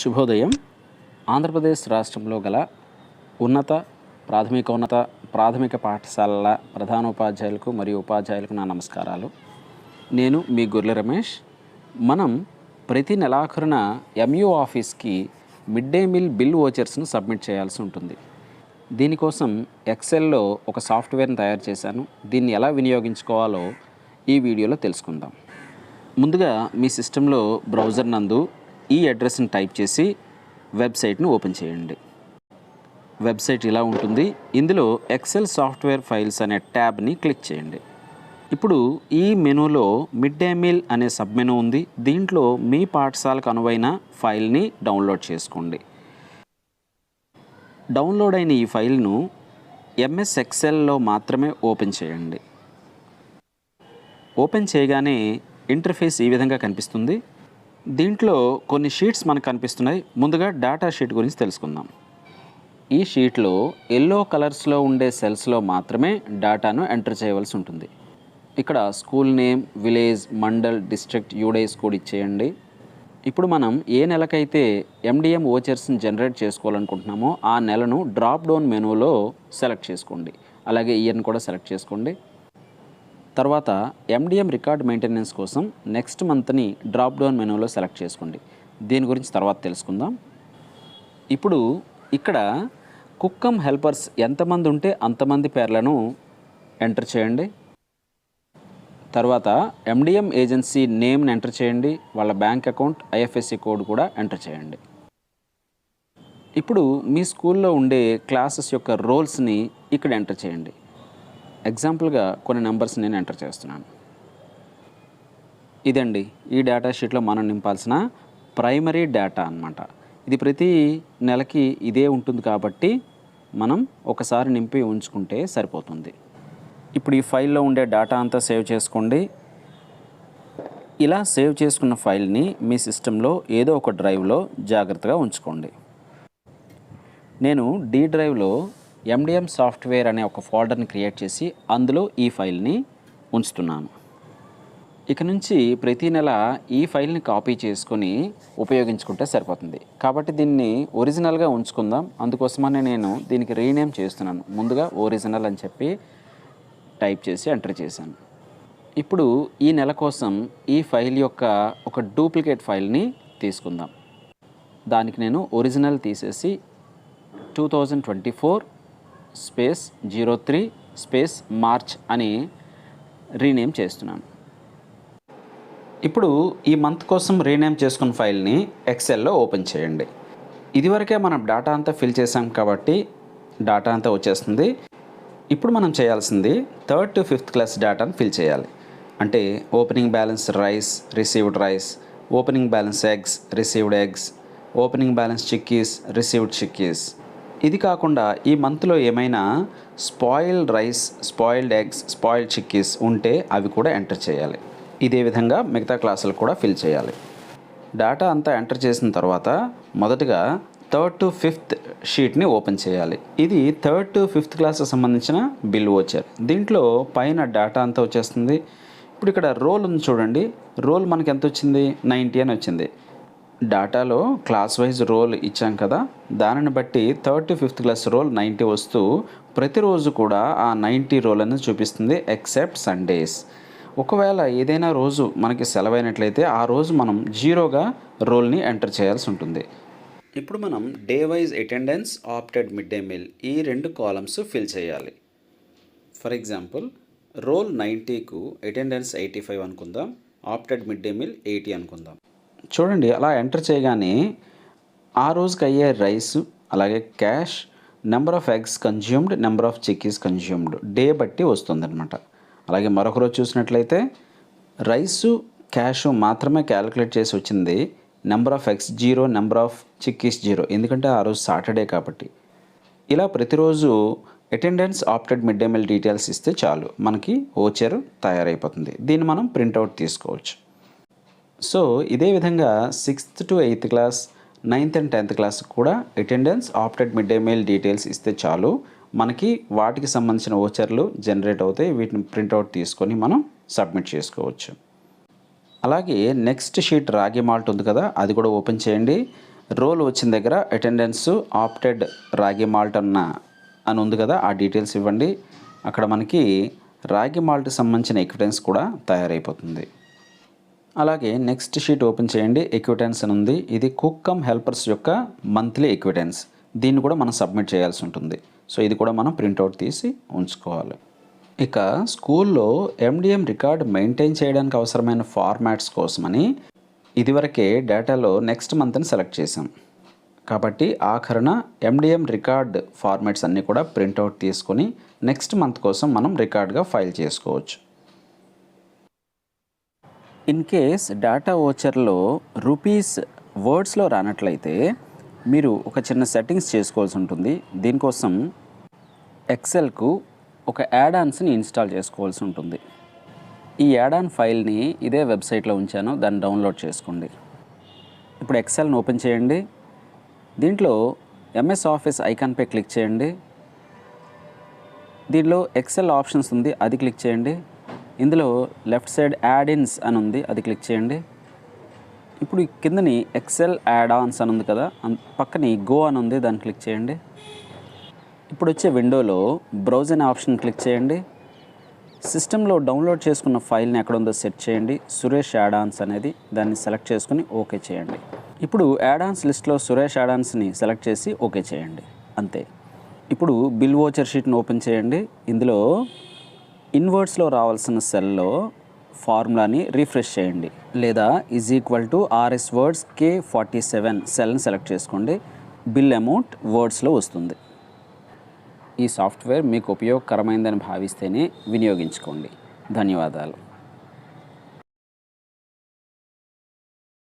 శుభోదయం. ఆంధ్రప్రదేశ్ రాష్ట్రంలో గల ఉన్నత ప్రాథమికోన్నత ప్రాథమిక పాఠశాలల ప్రధానోపాధ్యాయులకు మరియు ఉపాధ్యాయులకు నా నమస్కారాలు. నేను మీ గుర్ల రమేష్. మనం ప్రతి నెలాఖరున ఎంయూ ఆఫీస్కి మిడ్ డే మీల్ బిల్ ఓచర్స్ను సబ్మిట్ చేయాల్సి ఉంటుంది. దీనికోసం ఎక్సెల్లో ఒక సాఫ్ట్వేర్ని తయారు చేశాను. దీన్ని ఎలా వినియోగించుకోవాలో ఈ వీడియోలో తెలుసుకుందాం. ముందుగా మీ సిస్టంలో బ్రౌజర్ నందు ఈ అడ్రస్ని టైప్ చేసి వెబ్సైట్ను ఓపెన్ చేయండి. వెబ్సైట్ ఇలా ఉంటుంది. ఇందులో ఎక్సెల్ సాఫ్ట్వేర్ ఫైల్స్ అనే ట్యాబ్ని క్లిక్ చేయండి. ఇప్పుడు ఈ మెనూలో మిడ్ డే మీల్ అనే సబ్ మెనూ ఉంది. దీంట్లో మీ పాఠశాలకు అనువైన ఫైల్ని డౌన్లోడ్ చేసుకోండి. డౌన్లోడ్ అయిన ఈ ఫైల్ను ఎంఎస్ ఎక్సెల్లో మాత్రమే ఓపెన్ చేయండి. ఓపెన్ చేయగానే ఇంటర్ఫేస్ ఈ విధంగా కనిపిస్తుంది. దీంట్లో కొన్ని షీట్స్ మనకు కనిపిస్తున్నాయి. ముందుగా డేటా షీట్ గురించి తెలుసుకుందాం. ఈ షీట్లో ఎల్లో కలర్స్లో ఉండే సెల్స్లో మాత్రమే డేటాను ఎంటర్ చేయవలసి ఉంటుంది. ఇక్కడ school name village mandal district UDISE కూడా ఇచ్చేయండి. ఇప్పుడు మనం ఏ నెలకైతే ఎండిఎం ఓచర్స్ని జనరేట్ చేసుకోవాలనుకుంటున్నామో ఆ నెలను డ్రాప్ డౌన్ మెనూలో సెలెక్ట్ చేసుకోండి. అలాగే ఇయర్ని కూడా సెలెక్ట్ చేసుకోండి. తర్వాత ఎండిఎం రికార్డ్ మెయింటెనెన్స్ కోసం నెక్స్ట్ మంత్ని డ్రాప్ డౌన్ మెనూలో సెలెక్ట్ చేసుకోండి. దీని గురించి తర్వాత తెలుసుకుందాం. ఇప్పుడు ఇక్కడ కుక్కమ్ హెల్పర్స్ ఎంతమంది ఉంటే అంతమంది పేర్లను ఎంటర్ చేయండి. తర్వాత ఎండిఎం ఏజెన్సీ నేమ్ని ఎంటర్ చేయండి. వాళ్ళ బ్యాంక్ అకౌంట్ ఐఎఫ్ఎస్సి కోడ్ కూడా ఎంటర్ చేయండి. ఇప్పుడు మీ స్కూల్లో ఉండే క్లాసెస్ యొక్క రోల్స్ని ఇక్కడ ఎంటర్ చేయండి. ఎగ్జాంపుల్గా కొన్ని నెంబర్స్ నేను ఎంటర్ చేస్తున్నాను. ఇదండి ఈ డేటా షీట్లో మనం నింపాల్సిన ప్రైమరీ డేటా అన్నమాట. ఇది ప్రతి నెలకి ఇదే ఉంటుంది కాబట్టి మనం ఒకసారి నింపి ఉంచుకుంటే సరిపోతుంది. ఇప్పుడు ఈ ఫైల్లో ఉండే డేటా అంతా సేవ్ చేసుకోండి. ఇలా సేవ్ చేసుకున్న ఫైల్ని మీ సిస్టంలో ఏదో ఒక డ్రైవ్లో జాగ్రత్తగా ఉంచుకోండి. నేను డి డ్రైవ్లో ఎండిఎం సాఫ్ట్వేర్ అనే ఒక ఫోల్డర్ని క్రియేట్ చేసి అందులో ఈ ఫైల్ని ఉంచుతున్నాను. ఇక నుంచి ప్రతి నెల ఈ ఫైల్ని కాపీ చేసుకొని ఉపయోగించుకుంటే సరిపోతుంది. కాబట్టి దీన్ని ఒరిజినల్గా ఉంచుకుందాం. అందుకోసమనే నేను దీనికి రీనేమ్ చేస్తున్నాను. ముందుగా ఒరిజినల్ అని చెప్పి టైప్ చేసి ఎంటర్ చేశాను. ఇప్పుడు ఈ నెల కోసం ఈ ఫైల్ యొక్క ఒక డూప్లికేట్ ఫైల్ని తీసుకుందాం. దానికి నేను ఒరిజినల్ తీసేసి two thousand twenty four space zero three space March అని రీనేమ్ చేస్తున్నాను. ఇప్పుడు ఈ మంత్ కోసం రీనేమ్ చేసుకున్న ఫైల్ని ఎక్సెల్లో ఓపెన్ చేయండి. ఇదివరకే మనం డేటా అంతా ఫిల్ చేసాం కాబట్టి డేటా అంతా వచ్చేస్తుంది. ఇప్పుడు మనం చేయాల్సింది థర్డ్ టు ఫిఫ్త్ క్లాస్ డేటాను ఫిల్ చేయాలి. అంటే opening balance rice received rice opening balance eggs received eggs opening balance chikkis received chikkis. ఇది కాకుండా ఈ మంత్లో ఏమైనా spoiled rice spoiled eggs spoiled chikkis ఉంటే అవి కూడా ఎంటర్ చేయాలి. ఇదే విధంగా మిగతా క్లాసులు కూడా ఫిల్ చేయాలి. డేటా అంతా ఎంటర్ చేసిన తర్వాత మొదటగా థర్డ్ టు ఫిఫ్త్ షీట్ని ఓపెన్ చేయాలి. ఇది థర్డ్ టు ఫిఫ్త్ క్లాస్కి సంబంధించిన బిల్ వచ్చారు దీంట్లో పైన డేటా అంతా వచ్చేస్తుంది. ఇప్పుడు ఇక్కడ రోల్ ఉంది చూడండి. రోల్ మనకి ఎంత వచ్చింది? నైంటీ అని వచ్చింది. డాటాలో క్లాస్ వైజ్ రోల్ ఇచ్చాం కదా. దానిని బట్టి thirty fifth class roll ninety వస్తూ ప్రతిరోజు కూడా ఆ నైంటీ రోల్ అనేది చూపిస్తుంది ఎక్సెప్ట్ సండేస్. ఒకవేళ ఏదైనా రోజు మనకి సెలవైనట్లయితే ఆ రోజు మనం జీరోగా రోల్ని ఎంటర్ చేయాల్సి ఉంటుంది. ఇప్పుడు మనం day wise attendance opted mid day meal ఈ రెండు కాలమ్స్ ఫిల్ చేయాలి. ఫర్ ఎగ్జాంపుల్ రోల్ నైంటీకు అటెండెన్స్ ఎయిటీ ఫైవ్ అనుకుందాం opted mid day meal eighty అనుకుందాం. చూడండి అలా ఎంటర్ చేయగానే ఆ రోజుకి అయ్యే రైస్ అలాగే cash number of eggs consumed number of chikkis consumed day బట్టి వస్తుందన్నమాట. అలాగే మరొక రోజు చూసినట్లయితే రైసు క్యాష్ మాత్రమే క్యాలిక్యులేట్ చేసి వచ్చింది. Number of eggs zero number of chikkis zero. ఎందుకంటే ఆ రోజు సాటర్డే కాబట్టి. ఇలా ప్రతిరోజు attendance opted mid day meal details ఇస్తే చాలు. మనకి ఓచర్ తయారైపోతుంది. దీన్ని మనం ప్రింట్అవుట్ తీసుకోవచ్చు. సో ఇదే విధంగా sixth to eighth class ninth and tenth class కూడా attendance opted mid day meal details ఇస్తే చాలు. మనకి వాటికి సంబంధించిన ఓచర్లు జనరేట్ అవుతాయి. వీటిని ప్రింట్అవుట్ తీసుకొని మనం సబ్మిట్ చేసుకోవచ్చు. అలాగే నెక్స్ట్ షీట్ రాగి మాల్ట్ ఉంది కదా అది కూడా ఓపెన్ చేయండి. రోల్ వచ్చిన దగ్గర అటెండెన్స్ ఆప్టెడ్ రాగి మాల్ట్ అన్న అని ఉంది కదా ఆ డీటెయిల్స్ ఇవ్వండి. అక్కడ మనకి రాగి మాల్ట్కి సంబంధించిన ఎక్విడెన్స్ కూడా తయారైపోతుంది. అలాగే నెక్స్ట్ షీట్ ఓపెన్ చేయండి. ఎక్విటెన్స్ అని ఉంది. ఇది కుక్కమ్ హెల్పర్స్ యొక్క మంత్లీ ఎక్విటెన్స్ దీన్ని కూడా మనం సబ్మిట్ చేయాల్సి ఉంటుంది. సో ఇది కూడా మనం ప్రింట్అవుట్ తీసి ఉంచుకోవాలి. ఇక స్కూల్లో ఎండిఎం రికార్డ్ మెయింటైన్ చేయడానికి అవసరమైన ఫార్మాట్స్ కోసమని ఇదివరకే డేటాలో నెక్స్ట్ మంత్ని సెలెక్ట్ చేసాం కాబట్టి ఆఖరణ ఎండిఎం రికార్డ్ ఫార్మాట్స్ అన్నీ కూడా ప్రింట్అవుట్ తీసుకొని నెక్స్ట్ మంత్ కోసం మనం రికార్డ్గా ఫైల్ చేసుకోవచ్చు. ఇన్ కేస్ డేటా ఓచర్లో రూపీస్ వర్డ్స్లో రానట్లయితే మీరు ఒక చిన్న సెట్టింగ్స్ చేసుకోవాల్సి ఉంటుంది. దీనికోసం ఎక్సెల్కు ఒక యాడ్ ఆన్స్ని ఇన్స్టాల్ చేసుకోవాల్సి ఉంటుంది. ఈ యాడ్ ఆన్ ఫైల్ని ఇదే వెబ్సైట్లో ఉంచాను. దాన్ని డౌన్లోడ్ చేసుకోండి. ఇప్పుడు ఎక్సెల్ని ఓపెన్ చేయండి. దీంట్లో ఎంఎస్ ఆఫీస్ ఐకాన్పై క్లిక్ చేయండి. దీనిలో ఎక్సెల్ ఆప్షన్స్ ఉంది. అది క్లిక్ చేయండి. ఇందులో లెఫ్ట్ సైడ్ యాడ్ ఇన్స్ అని ఉంది అది క్లిక్ చేయండి. ఇప్పుడు కిందని ఎక్సెల్ యాడ్ ఆన్స్ అని ఉంది కదా పక్కని గో అని ఉంది దాన్ని క్లిక్ చేయండి. ఇప్పుడు వచ్చే విండోలో బ్రౌజ్ అనే ఆప్షన్ క్లిక్ చేయండి. సిస్టంలో డౌన్లోడ్ చేసుకున్న ఫైల్ని ఎక్కడ ఉందో సెట్ చేయండి. సురేష్ యాడాన్స్ అనేది దాన్ని సెలెక్ట్ చేసుకుని ఓకే చేయండి. ఇప్పుడు యాడాన్స్ లిస్ట్లో సురేష్ యాడాన్స్ని సెలెక్ట్ చేసి ఓకే చేయండి. అంతే. ఇప్పుడు బిల్ ఓచర్ షీట్ని ఓపెన్ చేయండి. ఇందులో ఇన్వర్డ్స్లో రావాల్సిన సెల్లో ఫార్ములాని రీఫ్రెష్ చేయండి. లేదా is equal to RS words K forty seven సెల్ని select చేసుకోండి. బిల్ అమౌంట్ వర్డ్స్లో వస్తుంది. ఈ సాఫ్ట్వేర్ మీకు ఉపయోగకరమైందని భావిస్తేనే వినియోగించుకోండి. ధన్యవాదాలు.